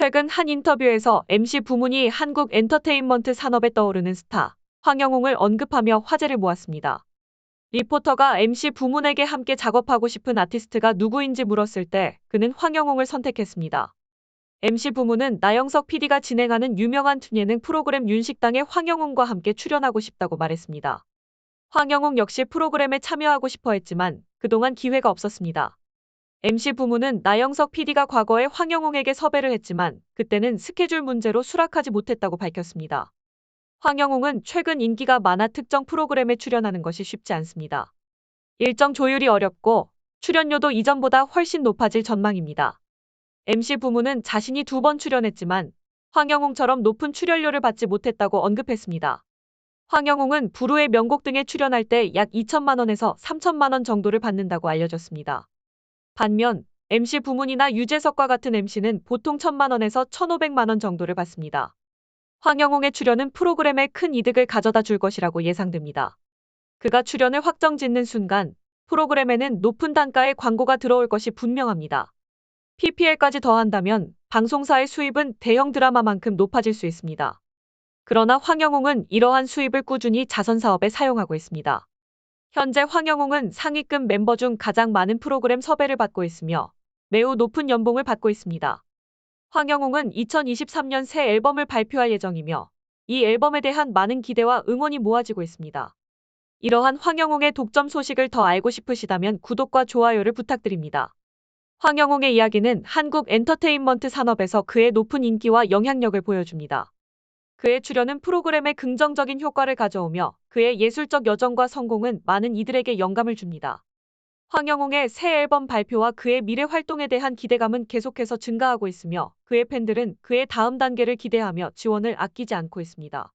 최근 한 인터뷰에서 MC 부문이 한국 엔터테인먼트 산업에 떠오르는 스타 황영웅을 언급하며 화제를 모았습니다. 리포터가 MC 부문에게 함께 작업하고 싶은 아티스트가 누구인지 물었을 때 그는 황영웅을 선택했습니다. MC 부문은 나영석 PD가 진행하는 유명한 예능 프로그램 윤식당에 황영웅과 함께 출연하고 싶다고 말했습니다. 황영웅 역시 프로그램에 참여하고 싶어 했지만 그동안 기회가 없었습니다. MC 부문은 나영석 PD가 과거에 황영웅에게 섭외를 했지만 그때는 스케줄 문제로 수락하지 못했다고 밝혔습니다. 황영웅은 최근 인기가 많아 특정 프로그램에 출연하는 것이 쉽지 않습니다. 일정 조율이 어렵고 출연료도 이전보다 훨씬 높아질 전망입니다. MC 부문은 자신이 두 번 출연했지만 황영웅처럼 높은 출연료를 받지 못했다고 언급했습니다. 황영웅은 부르의 명곡 등에 출연할 때 약 2천만 원에서 3천만 원 정도를 받는다고 알려졌습니다. 반면 MC 부문이나 유재석과 같은 MC는 보통 1천만 원에서 1,500만 원 정도를 받습니다. 황영웅의 출연은 프로그램에 큰 이득을 가져다 줄 것이라고 예상됩니다. 그가 출연을 확정 짓는 순간 프로그램에는 높은 단가의 광고가 들어올 것이 분명합니다. PPL까지 더한다면 방송사의 수입은 대형 드라마만큼 높아질 수 있습니다. 그러나 황영웅은 이러한 수입을 꾸준히 자선 사업에 사용하고 있습니다. 현재 황영웅은 상위급 멤버 중 가장 많은 프로그램 섭외를 받고 있으며 매우 높은 연봉을 받고 있습니다. 황영웅은 2023년 새 앨범을 발표할 예정이며 이 앨범에 대한 많은 기대와 응원이 모아지고 있습니다. 이러한 황영웅의 독점 소식을 더 알고 싶으시다면 구독과 좋아요를 부탁드립니다. 황영웅의 이야기는 한국 엔터테인먼트 산업에서 그의 높은 인기와 영향력을 보여줍니다. 그의 출연은 프로그램에 긍정적인 효과를 가져오며 그의 예술적 여정과 성공은 많은 이들에게 영감을 줍니다. 황영웅의 새 앨범 발표와 그의 미래 활동에 대한 기대감은 계속해서 증가하고 있으며 그의 팬들은 그의 다음 단계를 기대하며 지원을 아끼지 않고 있습니다.